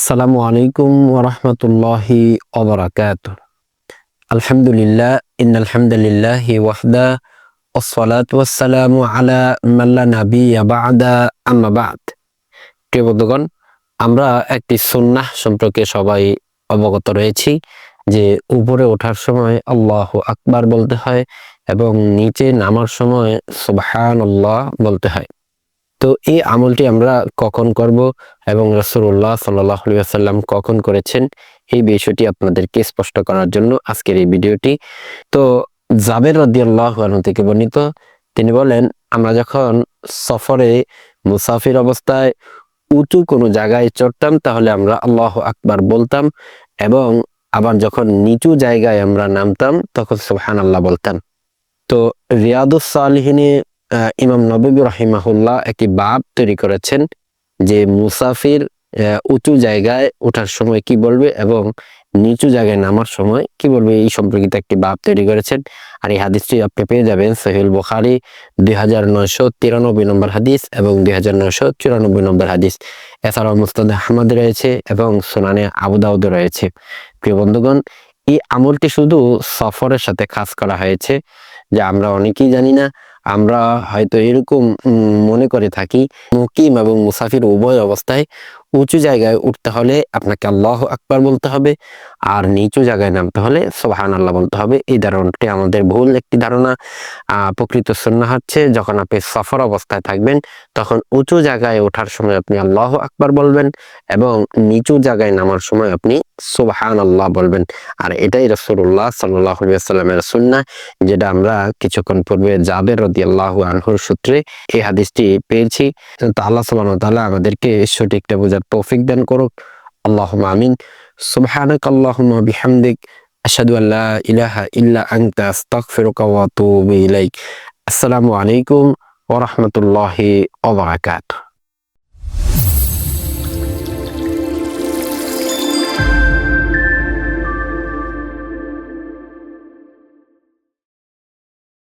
আসসালামু আলাইকুম ওরহমতুল্লাহি অবরাকাত আলহামদুলিল্লাহ ইন আলহামদুলিল্লাহ ওয়াহদা ওসলাত ওয়াসালামু আলা মাল্লা নাবি বাদা, আম্মা বাদ। প্রিয় বন্ধুগণ, আমরা একটি সুন্নাহ সম্পর্কে সবাই অবগত রয়েছি যে উপরে ওঠার সময় আল্লাহ আকবার বলতে হয় এবং নিচে নামার সময় সুবহান আল্লাহ বলতে হয়। তো এই আমলটি আমরা কখন করব এবং রসুল্লাহ সাল্লাম কখন করেছেন? এই বিষয়টি আপনাদেরকে স্পষ্ট করার জন্য আজকের এই ভিডিওটি। তো জাবের রদিয়াল্লাহ থেকে বর্ণিত, তিনি বলেন, আমরা যখন সফরে মুসাফির অবস্থায় উঁচু কোনো জায়গায় চড়তাম, তাহলে আমরা আল্লাহ আকবার বলতাম এবং আবার যখন নিচু জায়গায় আমরা নামতাম, তখন সুবহান আল্লাহ বলতাম। তো রিয়াদুস সালিহিনী ইমাম নবী রাহিমাহুল্লাহ একটি বাব তৈরি করেছেন যে মুসাফির উঁচু জায়গায় ওঠার সময় কি বলবে এবং নিচু জায়গায় নামার সময় কি বলবে এই সম্পর্কিত একটি বাব তৈরি করেছেন। আর এই হাদিসটি আপনি পেয়ে যাবেন সহিল বুখারি দুই হাজার নয়শো তিরানব্বই নম্বর হাদিস এবং দুই হাজার নয়শো চুরানব্বই নম্বর হাদিস। এছাড়াও মুস্তাদ আহমদ রয়েছে এবং সোনানে আবুদাউদ রয়েছে। প্রিয় বন্ধুগণ, এই আমলটি শুধু সফরের সাথে খাস করা হয়েছে, যে আমরা অনেকেই জানি না। আমরা হয়তো এরকম মনে করে থাকি। মুকিম এবং মুসাফির উভয় অবস্থায় উঁচু জায়গায় উঠতে হলে আপনাকে আল্লাহ আকবার বলতে হবে, আর নিচু জায়গায় নামতে হলে সোহান আল্লাহ বলতে হবে। এই ধারণাটি আমাদের ভুল একটি ধারণা। প্রকৃত সন্না হচ্ছে যখন আপনি সফর অবস্থায় থাকবেন, তখন উঁচু জায়গায় ওঠার সময় আপনি আল্লাহ আকবার বলবেন এবং নিচু জায়গায় নামার সময় আপনি সোহান আল্লাহ বলবেন। আর এটাই রসুল্লাহ সাল্লাহ সাল্লামের সুন্না যেটা আমরা কিছুক্ষণ পূর্বে জাবের রদি আল্লাহ আনহুর সূত্রে এই হাদিসটি পেয়েছি। তো আল্লাহ সাল্লাহ তাআলা আমাদেরকে সঠিকটা বোঝার তৌফিক দান করুক। আল্লাহ আমিন। সুবহানাক আল্লাহুম্মা বিহামদিক। আশহাদু আল্লা ইলাহা ইল্লা আনতা। আস্তাগফিরুকা ওয়া আতুবু ইলাইক। আসসালামু আলাইকুম ওয়া রাহমাতুল্লাহি